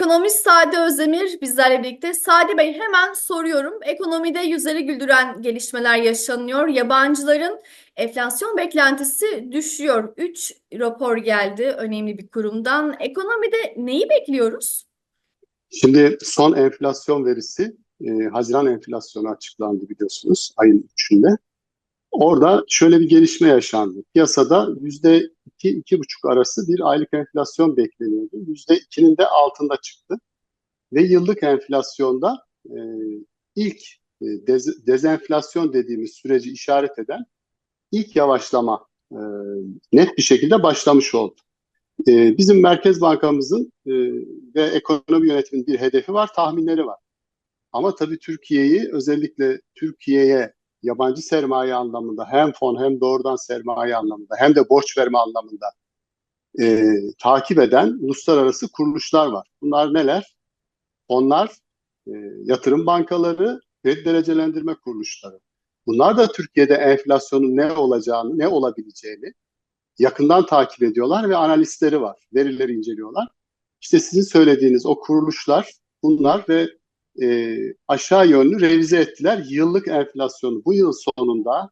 Ekonomist Sade Özdemir bizlerle birlikte. Sade Bey hemen soruyorum. Ekonomide yüzleri güldüren gelişmeler yaşanıyor. Yabancıların enflasyon beklentisi düşüyor. 3 rapor geldi önemli bir kurumdan. Ekonomide neyi bekliyoruz? Şimdi son enflasyon verisi, e, Haziran enflasyonu açıklandı biliyorsunuz ayın 3'ünde. Orada şöyle bir gelişme yaşandı. Piyasada yüzde iki, iki buçuk arası bir aylık enflasyon bekleniyordu. Yüzde ikinin de altında çıktı. Ve yıllık enflasyonda e, ilk e, dez, dezenflasyon dediğimiz süreci işaret eden ilk yavaşlama e, net bir şekilde başlamış oldu. E, bizim Merkez Bankamızın e, ve ekonomi yönetiminin bir hedefi var, tahminleri var. Ama tabii Türkiye'yi özellikle Türkiye'ye yabancı sermaye anlamında hem fon hem doğrudan sermaye anlamında hem de borç verme anlamında e, takip eden uluslararası kuruluşlar var. Bunlar neler? Onlar e, yatırım bankaları, kredi derecelendirme kuruluşları. Bunlar da Türkiye'de enflasyonun ne olacağını, ne olabileceğini yakından takip ediyorlar ve analistleri var. Verileri inceliyorlar. İşte sizin söylediğiniz o kuruluşlar bunlar ve e, aşağı yönlü revize ettiler. Yıllık enflasyonu bu yıl sonunda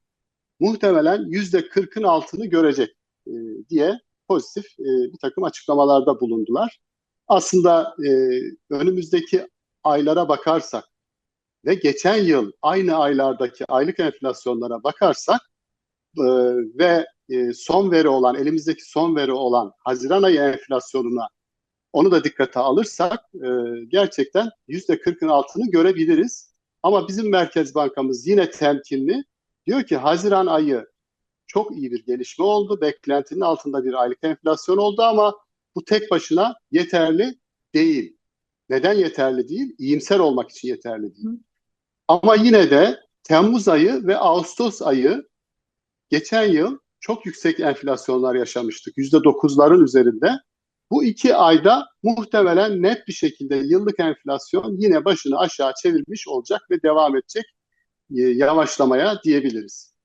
muhtemelen yüzde kırkın altını görecek e, diye pozitif e, bir takım açıklamalarda bulundular. Aslında e, önümüzdeki aylara bakarsak ve geçen yıl aynı aylardaki aylık enflasyonlara bakarsak e, ve e, son veri olan, elimizdeki son veri olan Haziran ayı enflasyonuna onu da dikkate alırsak e, gerçekten yüzde kırkın altını görebiliriz. Ama bizim Merkez Bankamız yine temkinli. Diyor ki Haziran ayı çok iyi bir gelişme oldu. Beklentinin altında bir aylık enflasyon oldu ama bu tek başına yeterli değil. Neden yeterli değil? İyimser olmak için yeterli değil. Ama yine de Temmuz ayı ve Ağustos ayı geçen yıl çok yüksek enflasyonlar yaşamıştık. Yüzde dokuzların üzerinde. Bu iki ayda muhtemelen net bir şekilde yıllık enflasyon yine başını aşağı çevirmiş olacak ve devam edecek yavaşlamaya diyebiliriz.